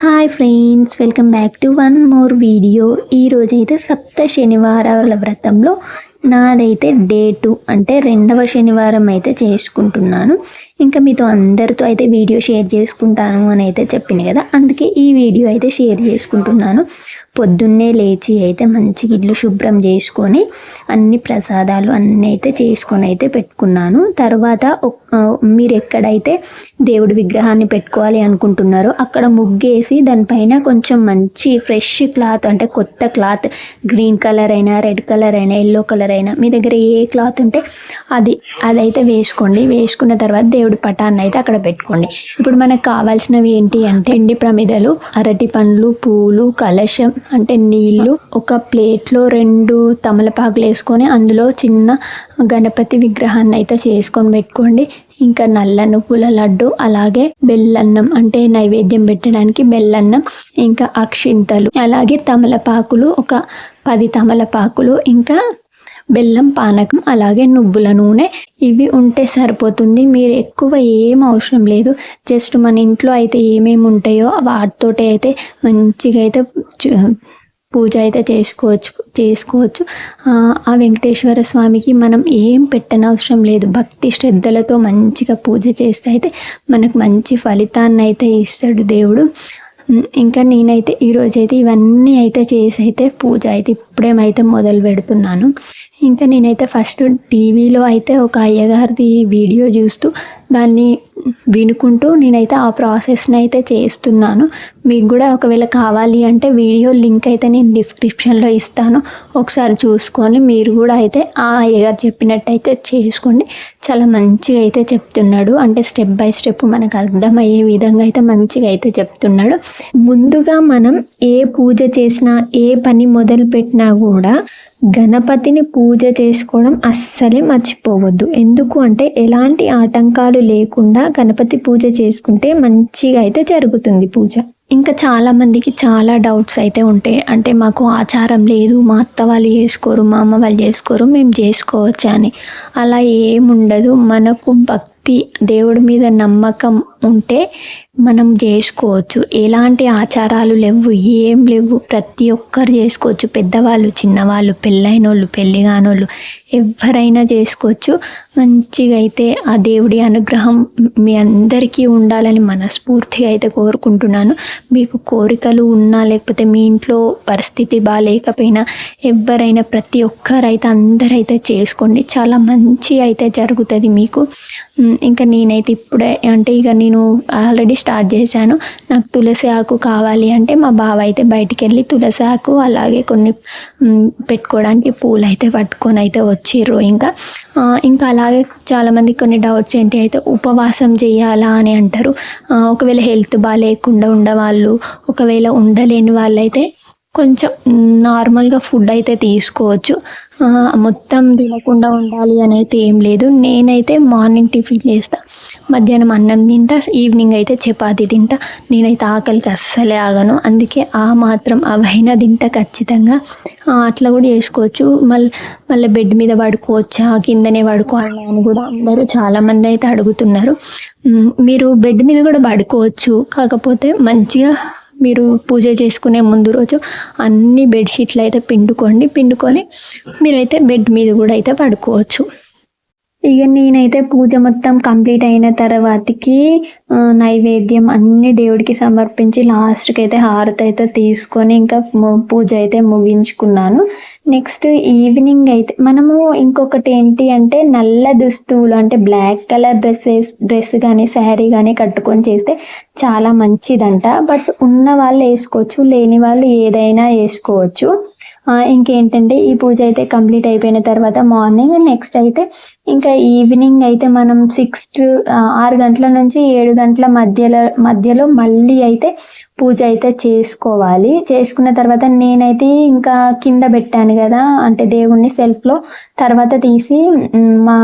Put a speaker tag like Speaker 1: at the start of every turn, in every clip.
Speaker 1: Hi friends welcome back to one more video ఈరోజైతే సప్త శనివారాల వ్రతంలో నాదైతే డే టూ అంటే రెండవ శనివారం అయితే చేసుకుంటున్నాను. ఇంకా మీతో అందరితో అయితే వీడియో షేర్ చేసుకుంటాను అని అయితే చెప్పింది కదా అందుకే ఈ వీడియో అయితే షేర్ చేసుకుంటున్నాను. పొద్దున్నే లేచి అయితే మంచిగా ఇల్లు శుభ్రం చేసుకొని అన్ని ప్రసాదాలు అన్నీ అయితే చేసుకొని అయితే పెట్టుకున్నాను. తర్వాత మీరు ఎక్కడైతే దేవుడి విగ్రహాన్ని పెట్టుకోవాలి అనుకుంటున్నారో అక్కడ ముగ్గేసి దానిపైన కొంచెం మంచి ఫ్రెష్ క్లాత్ అంటే కొత్త క్లాత్ గ్రీన్ కలర్ అయినా రెడ్ కలర్ అయినా ఎల్లో కలర్ అయినా మీ దగ్గర ఏ క్లాత్ ఉంటే అది అదైతే వేసుకోండి. వేసుకున్న తర్వాత దేవుడి పటాన్ని అయితే అక్కడ పెట్టుకోండి. ఇప్పుడు మనకు కావాల్సినవి ఏంటి అంటే ఎండి ప్రమిదలు అరటి పండ్లు పూలు కలశం అంటే నీళ్ళు ఒక ప్లేట్లో రెండు తమలపాకులు వేసుకొని అందులో చిన్న గణపతి విగ్రహాన్ని అయితే చేసుకొని పెట్టుకోండి. ఇంకా నల్ల నువ్వుల లడ్డు అలాగే బెల్లన్నం అంటే నైవేద్యం పెట్టడానికి బెల్లన్నం ఇంకా అక్షింతలు అలాగే తమలపాకులు ఒక పది తమలపాకులు ఇంకా బెల్లం పానకం అలాగే నువ్వుల నూనె ఇవి ఉంటే సరిపోతుంది. మీరు ఎక్కువ ఏం అవసరం లేదు. జస్ట్ మన ఇంట్లో అయితే ఏమేమి ఉంటాయో వాటితోటి అయితే మంచిగా అయితే పూజ అయితే చేసుకోవచ్చు చేసుకోవచ్చు. ఆ, వెంకటేశ్వర స్వామికి మనం ఏం పెట్టనవసరం లేదు. భక్తి శ్రద్ధలతో మంచిగా పూజ చేస్తే అయితే మనకు మంచి ఫలితాన్ని అయితే ఇస్తాడు దేవుడు. ఇంకా నేనైతే ఈరోజైతే ఇవన్నీ అయితే చేసి అయితే పూజ అయితే ఇప్పుడేమైతే మొదలు పెడుతున్నాను. ఇంకా నేనైతే ఫస్ట్ టీవీలో అయితే ఒక అయ్యగారిది వీడియో చూస్తూ దాన్ని వినుకుంటూ నేనైతే ఆ ప్రాసెస్ని అయితే చేస్తున్నాను. మీకు కూడా ఒకవేళ కావాలి అంటే వీడియో లింక్ అయితే నేను డిస్క్రిప్షన్లో ఇస్తాను. ఒకసారి చూసుకొని మీరు కూడా అయితే ఆ అయ్యగారు చెప్పినట్టయితే చేసుకోండి. చాలా మంచిగా అయితే చెప్తున్నాడు. అంటే స్టెప్ బై స్టెప్ మనకు అర్థమయ్యే విధంగా అయితే మంచిగా అయితే చెప్తున్నాడు. ముందుగా మనం ఏ పూజ చేసినా ఏ పని మొదలు పెట్టినా కూడా గణపతిని పూజ చేసుకోవడం అస్సలే మర్చిపోవద్దు. ఎందుకు అంటే ఎలాంటి ఆటంకాలు లేకుండా గణపతి పూజ చేసుకుంటే మంచిగా అయితే జరుగుతుంది పూజ. ఇంకా చాలా మందికి చాలా డౌట్స్ అయితే ఉంటాయి. అంటే మాకు ఆచారం లేదు మా అత్త వాళ్ళు చేసుకోరు మా అమ్మ వాళ్ళు చేసుకోరు మేము చేసుకోవచ్చా అని. అలా ఏముండదు. మనకు భక్తి దేవుడి మీద నమ్మకం ఉంటే మనం చేసుకోవచ్చు. ఎలాంటి ఆచారాలు లేవు ఏం లేవు. ప్రతి ఒక్కరు చేసుకోవచ్చు. పెద్దవాళ్ళు చిన్నవాళ్ళు పెళ్ళైన వాళ్ళు పెళ్ళి కానోళ్ళు ఎవరైనా చేసుకోవచ్చు. మంచిగా అయితే ఆ దేవుడి అనుగ్రహం మీ అందరికీ ఉండాలని మనస్ఫూర్తిగా అయితే కోరుకుంటున్నాను. మీకు కోరికలు ఉన్నా లేకపోతే మీ ఇంట్లో పరిస్థితి బాగాలేకపోయినా ఎవరైనా ప్రతి ఒక్కరైతే అందరైతే చేసుకోండి. చాలా మంచి అయితే జరుగుతుంది మీకు. ఇంకా నేనైతే ఇప్పుడే అంటే ఇక నేను ఆల్రెడీ స్టార్ట్ చేశాను. నాకు తులసి ఆకు కావాలి అంటే మా బావ అయితే బయటికి వెళ్ళి తులసి ఆకు అలాగే కొన్ని పెట్టుకోవడానికి పూలు అయితే పట్టుకొని అయితే వచ్చిర్రు ఇంకా. ఇంకా అలాగే చాలామంది కొన్ని డౌట్స్ ఏంటి అయితే ఉపవాసం చేయాలా అని అంటారు. ఒకవేళ హెల్త్ బాగాలేకుండా ఉండవాళ్ళు ఒకవేళ ఉండలేని వాళ్ళైతే కొంచెం నార్మల్గా ఫుడ్ అయితే తీసుకోవచ్చు. మొత్తం తినకుండా ఉండాలి అని అయితే ఏం లేదు. నేనైతే మార్నింగ్ టిఫిన్ చేస్తా. మధ్యాహ్నం అన్నం తింటా ఈవినింగ్ అయితే చపాతి తింటా. నేనైతే ఆకలికి అస్సలే ఆగను. అందుకే ఆ మాత్రం అవైనా తింటా ఖచ్చితంగా. అట్లా కూడా చేసుకోవచ్చు. మళ్ళీ మళ్ళీ బెడ్ మీద పడుకోవచ్చా కిందనే పడుకోవాలా అని కూడా అందరూ చాలామంది అయితే అడుగుతున్నారు. మీరు బెడ్ మీద కూడా పడుకోవచ్చు. కాకపోతే మంచిగా మీరు పూజ చేసుకునే ముందు రోజు అన్ని బెడ్షీట్లు అయితే పిండుకోండి. పిండుకొని మీరైతే బెడ్ మీద కూడా అయితే పడుకోవచ్చు. ఇక నేనైతే పూజ మొత్తం కంప్లీట్ అయిన తర్వాతకి నైవేద్యం అన్ని దేవుడికి సమర్పించి లాస్ట్కి అయితే హారతి అయితే తీసుకొని ఇంకా పూజ అయితే ముగించుకున్నాను. నెక్స్ట్ ఈవినింగ్ అయితే మనము ఇంకొకటి ఏంటి అంటే నల్ల దుస్తువులు అంటే బ్లాక్ కలర్ డ్రెస్సెస్ డ్రెస్ కానీ శారీ కానీ కట్టుకొని చేస్తే చాలా మంచిదంట. బట్ ఉన్న వాళ్ళు వేసుకోవచ్చు లేని వాళ్ళు ఏదైనా వేసుకోవచ్చు. ఇంకేంటంటే ఈ పూజ అయితే కంప్లీట్ అయిపోయిన తర్వాత మార్నింగ్ నెక్స్ట్ అయితే ఇంకా ఈవినింగ్ అయితే మనం సిక్స్ ఆరు గంటల నుంచి ఏడు గంటల మధ్యలో మధ్యలో మళ్ళీ అయితే పూజ అయితే చేసుకోవాలి. చేసుకున్న తర్వాత నేనైతే ఇంకా కింద పెట్టాను కదా అంటే దేవుణ్ణి సెల్ఫ్లో తర్వాత తీసి మా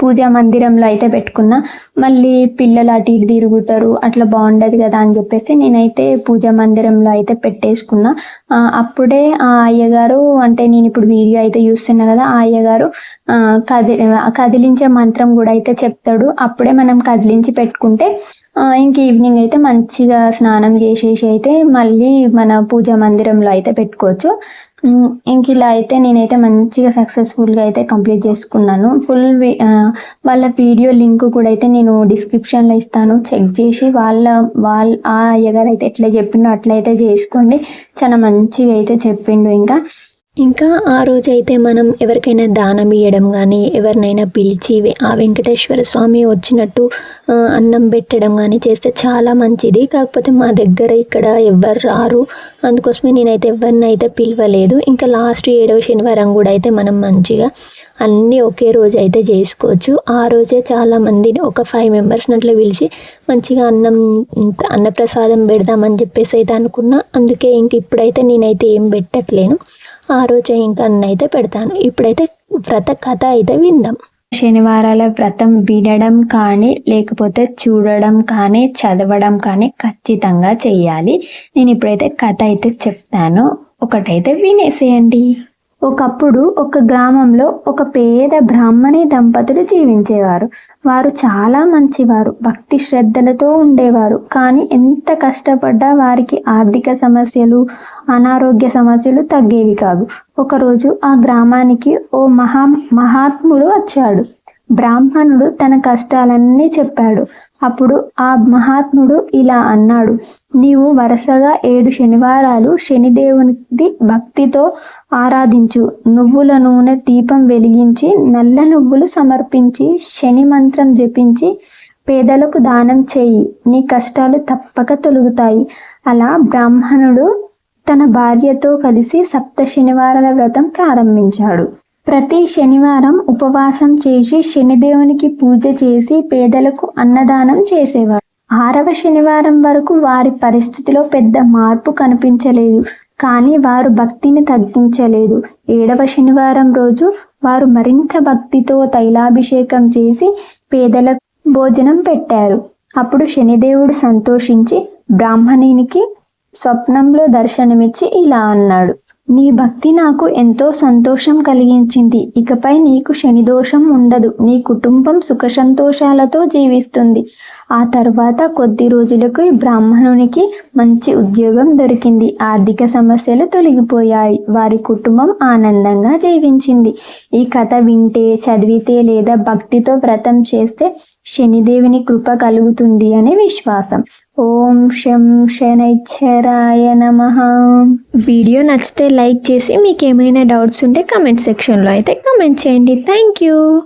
Speaker 1: పూజా మందిరంలో అయితే పెట్టుకున్నా. మళ్ళీ పిల్లలు అటు ఇటు తిరుగుతారు అట్లా బాగుండదు కదా అని చెప్పేసి నేనైతే పూజా మందిరంలో అయితే పెట్టేసుకున్నా. అప్పుడే ఆ అయ్యగారు అంటే నేను ఇప్పుడు వీడియో అయితే చూస్తున్నా కదా ఆ అయ్యగారు కది కదిలించే మంత్రం కూడా అయితే చెప్తాడు. అప్పుడే మనం కదిలించి పెట్టుకుంటే ఇంక ఈవినింగ్ అయితే మంచిగా స్నానం చేసేసి అయితే మళ్ళీ మన పూజా మందిరంలో అయితే పెట్టుకోవచ్చు. ఇంక ఇలా అయితే నేనైతే మంచిగా సక్సెస్ఫుల్గా అయితే కంప్లీట్ చేసుకున్నాను. ఫుల్ వాళ్ళ వీడియో లింక్ కూడా అయితే నేను డిస్క్రిప్షన్లో ఇస్తాను. చెక్ చేసి వాళ్ళ వాళ్ళ ఆ అయ్యగారు అయితే ఎట్లా చెప్పిండో అట్లయితే చేసుకోండి. చాలా మంచిగా అయితే చెప్పిండు ఇంకా. ఇంకా ఆ రోజైతే మనం ఎవరికైనా దానం ఇవ్వడం కానీ ఎవరినైనా పిలిచి ఆ వెంకటేశ్వర స్వామి వచ్చినట్టు అన్నం పెట్టడం కానీ చేస్తే చాలా మంచిది. కాకపోతే మా దగ్గర ఇక్కడ ఎవ్వరు రారు. అందుకోసమే నేనైతే ఎవరిని అయితే పిలవలేదు. ఇంకా లాస్ట్ ఏడవ శనివారం కూడా అయితే మనం మంచిగా అన్నీ ఒకే రోజు అయితే చేసుకోవచ్చు. ఆ రోజే చాలా మందిని ఒక ఫైవ్ మెంబర్స్ని అట్లా పిలిచి మంచిగా అన్నం అన్నప్రసాదం పెడదామని చెప్పేసి అయితే అనుకున్నా. అందుకే ఇంక ఇప్పుడైతే నేనైతే ఏం పెట్టట్లేను. ఆ రోజే ఇంకా అయితే పెడతాను. ఇప్పుడైతే వ్రత కథ అయితే విందాం. శనివారాల వ్రతం వినడం కానీ లేకపోతే చూడడం కానీ చదవడం కానీ ఖచ్చితంగా చేయాలి నేను ఇప్పుడైతే కథ అయితే చెప్తాను. ఒకటైతే వినేసేయండి. ఒకప్పుడు ఒక గ్రామంలో ఒక పేద బ్రాహ్మణి దంపతులు జీవించేవారు. వారు చాలా మంచివారు భక్తి శ్రద్ధలతో ఉండేవారు. కానీ ఎంత కష్టపడ్డా వారికి ఆర్థిక సమస్యలు అనారోగ్య సమస్యలు తగ్గేవి కాదు. ఒకరోజు ఆ గ్రామానికి ఓ మహా మహాత్ముడు వచ్చాడు. బ్రాహ్మణుడు తన కష్టాలన్నీ చెప్పాడు. అప్పుడు ఆ మహాత్ముడు ఇలా అన్నాడు నీవు వరుసగా ఏడు శనివారాలు శనిదేవునికి భక్తితో ఆరాధించు. నువ్వుల నూనె దీపం వెలిగించి నల్ల నువ్వులు సమర్పించి శని మంత్రం జపించి పేదలకు దానం చేయి. నీ కష్టాలు తప్పక తొలుగుతాయి. అలా బ్రాహ్మణుడు తన భార్యతో కలిసి సప్త శనివారాల వ్రతం ప్రారంభించాడు. ప్రతి శనివారం ఉపవాసం చేసి శనిదేవునికి పూజ చేసి పేదలకు అన్నదానం చేసేవారు ఆరవ శనివారం వరకు వారి పరిస్థితిలో పెద్ద మార్పు కనిపించలేదు. కానీ వారు భక్తిని తగ్గించలేదు. ఏడవ శనివారం రోజు వారు మరింత భక్తితో తైలాభిషేకం చేసి పేదలకు భోజనం పెట్టారు. అప్పుడు శనిదేవుడు సంతోషించి బ్రాహ్మణునికి స్వప్నంలో దర్శనమిచ్చి ఇలా అన్నాడు. నీ భక్తి నాకు ఎంతో సంతోషం కలిగించింది. ఇకపై నీకు శని దోషం ఉండదు. నీ కుటుంబం సుఖ సంతోషాలతో జీవిస్తుంది. ఆ తర్వాత కొద్ది రోజులకు బ్రాహ్మణునికి మంచి ఉద్యోగం దొరికింది. ఆర్థిక సమస్యలు తొలగిపోయాయి. వారి కుటుంబం ఆనందంగా జీవించింది. ఈ కథ వింటే చదివితే లేదా భక్తితో వ్రతం చేస్తే శనిదేవుని కృప కలుగుతుంది అనే విశ్వాసం. ఓం శం శనైశ్వరాయ నమ. వీడియో నచ్చితే లైక్ చేసి మీకు ఏమైనా డౌట్స్ ఉంటే కమెంట్ సెక్షన్లో అయితే కమెంట్ చేయండి. Thank you.